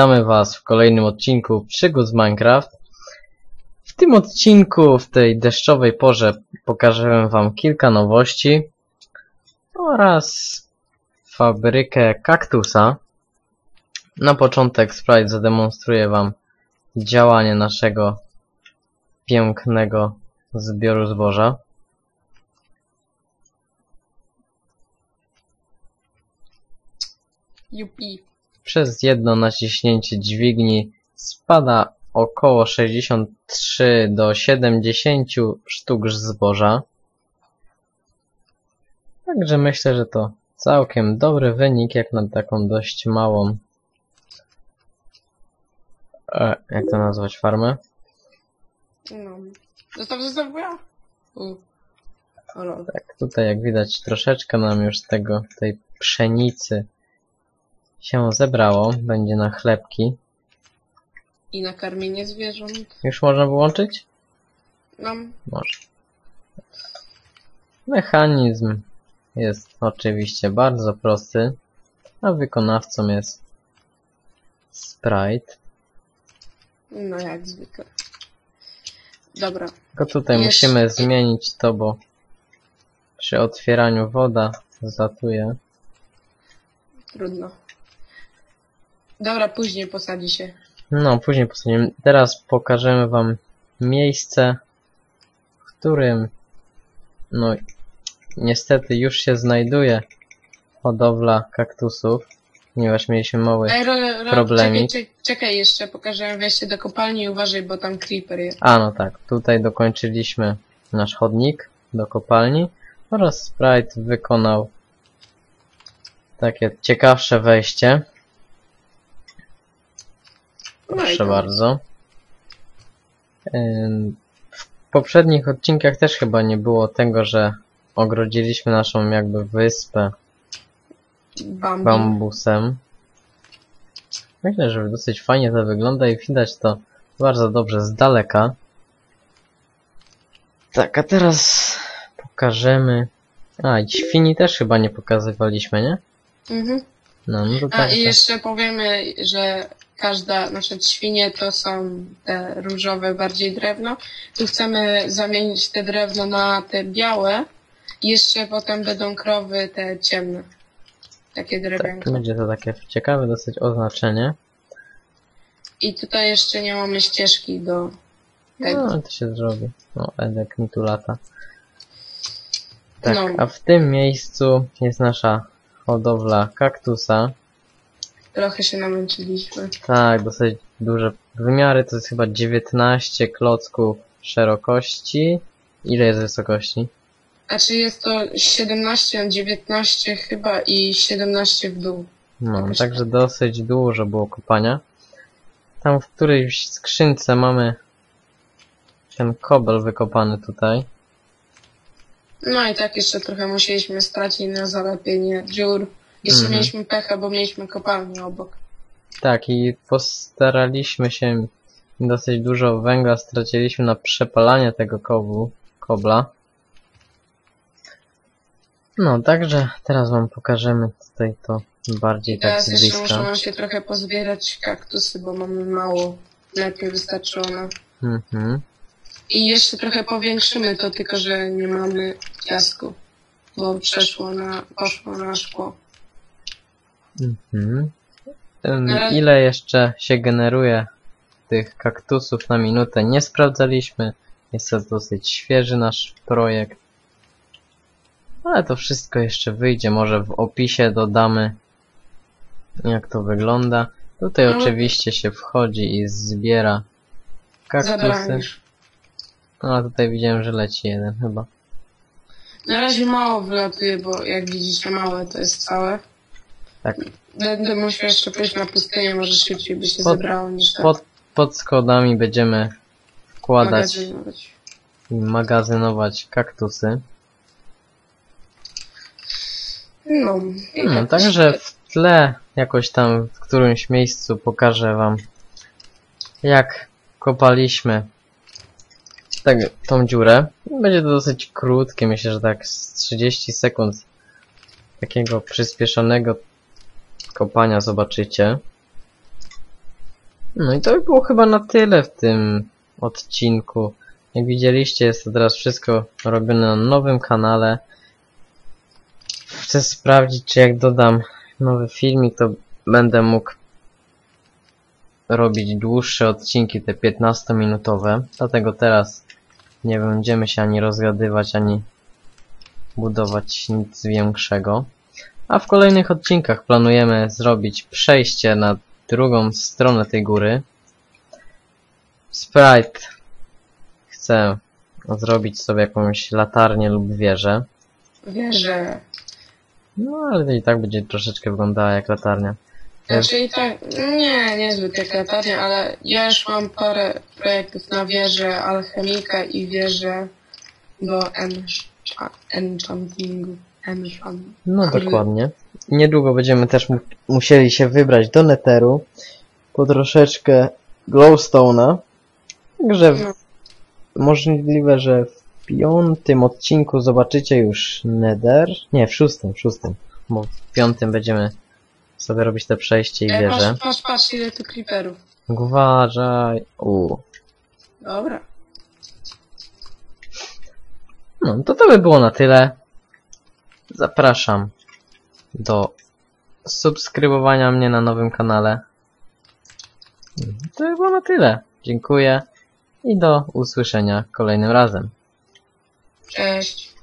witamy was w kolejnym odcinku Przygód z Minecraft. W tym odcinku, w tej deszczowej porze, pokażę wam kilka nowości oraz fabrykę kaktusa. Na początek Sprite zademonstruje wam działanie naszego pięknego zbioru zboża. Jupi. Przez jedno naciśnięcie dźwigni spada około 63 do 70 sztuk zboża. Także myślę, że to całkiem dobry wynik jak na taką dość małą e, jak to nazwać farmę? No. Zostaw, zostaw, ja. U. O, lol. Tak, tutaj jak widać troszeczkę nam już tego, tej pszenicy się zebrało. Będzie na chlebki. I na karmienie zwierząt. Już można wyłączyć? No. Może. Mechanizm jest oczywiście bardzo prosty, a wykonawcą jest Sprite. No jak zwykle. Dobra. Tylko tutaj Jeszcze- musimy zmienić to, bo przy otwieraniu woda zatuje. Trudno. Dobra, później posadzi się. No, później posuniemy. Teraz pokażemy wam miejsce, w którym no niestety już się znajduje hodowla kaktusów, ponieważ mieliśmy mały... Ej, ro, ro, Problemik. Czekaj, czekaj, czekaj jeszcze, pokażę wejście do kopalni i uważaj, bo tam creeper jest. A, no tak, tutaj dokończyliśmy nasz chodnik do kopalni oraz Sprite wykonał takie ciekawsze wejście. Proszę bardzo. W poprzednich odcinkach też chyba nie było tego, że ogrodziliśmy naszą jakby wyspę Bambi. bambusem. Myślę, że dosyć fajnie to wygląda i widać to bardzo dobrze z daleka. Tak, a teraz pokażemy... A, i świni też chyba nie pokazywaliśmy, nie? Mhm. No, no to A tak. i jeszcze powiemy, że każda, nasze świnie to są te różowe bardziej drewno. Tu chcemy zamienić te drewno na te białe. I jeszcze potem będą krowy te ciemne. Takie tak, drewienko. będzie to takie ciekawe dosyć oznaczenie. I tutaj jeszcze nie mamy ścieżki do tego. No, to się zrobi. No, Edek mi tu lata. Tak, No. a w tym miejscu jest nasza hodowla kaktusa. Trochę się namęczyliśmy. Tak, dosyć duże wymiary, to jest chyba 19 klocków szerokości. Ile jest wysokości? Znaczy jest to 17, 19 chyba i 17 w dół. No, Jakoś także dosyć dużo było kopania. Tam w którejś skrzynce mamy ten kobel wykopany tutaj. No i tak jeszcze trochę musieliśmy stracić na zalepienie dziur. Jeszcze Mhm. mieliśmy pecha, bo mieliśmy kopalnię obok. Tak, i postaraliśmy się, dosyć dużo węgla straciliśmy na przepalanie tego kowu, kobla. No, także teraz wam pokażemy tutaj to bardziej tak Teraz z jeszcze bliska. muszę nam się trochę pozbierać kaktusy, bo mamy mało. Lepiej wystarczyło nam. Mhm. I jeszcze trochę powiększymy to, tylko że nie mamy piasku. Bo przeszło na, poszło na szkło. Mhm. Razie- Ile jeszcze się generuje tych kaktusów na minutę nie sprawdzaliśmy. Jest to dosyć świeży nasz projekt. Ale to wszystko jeszcze wyjdzie. Może w opisie dodamy jak to wygląda. Tutaj No. oczywiście się wchodzi i zbiera kaktusy. No a tutaj widziałem, że leci jeden chyba. Na razie mało wylatuje, bo jak widzicie małe to jest całe. Tak. Będę musiał jeszcze pójść na pustynię, może szybciej by się Pod- zebrało niż tak. Pod, pod schodami będziemy wkładać magazynować. i magazynować kaktusy. No, No, tak także w tle jakoś tam w którymś miejscu pokażę wam jak kopaliśmy tak, tą dziurę. Będzie to dosyć krótkie, myślę, że tak z 30 sekund takiego przyspieszonego kopania zobaczycie. No i to by było chyba na tyle w tym odcinku. Jak widzieliście, jest to teraz wszystko robione na nowym kanale. Chcę sprawdzić, czy jak dodam nowy filmik, to będę mógł robić dłuższe odcinki, te 15-minutowe. Dlatego teraz nie będziemy się ani rozgadywać, ani budować nic większego. A w kolejnych odcinkach planujemy zrobić przejście na drugą stronę tej góry. Sprite chce zrobić sobie jakąś latarnię lub wieżę. Wierzę. No ale i tak będzie troszeczkę wyglądała jak latarnia. Znaczy i tak, nie, niezbyt jak latarnia, ale ja już mam parę projektów na wieżę alchemika i wieżę do ench- enchantingu. No dokładnie. Niedługo będziemy też mu musieli się wybrać do Netheru po troszeczkę glowstone'a. Także No. możliwe, że w piątym odcinku zobaczycie już Nether. Nie, w szóstym, w szóstym. Bo w piątym będziemy sobie robić te przejście i E, wieże. patrz, patrz, patrz ile tu creeperów. Uważaj. U. Dobra. No, to to by było na tyle. Zapraszam do subskrybowania mnie na nowym kanale. To by było na tyle. Dziękuję i do usłyszenia kolejnym razem. Cześć.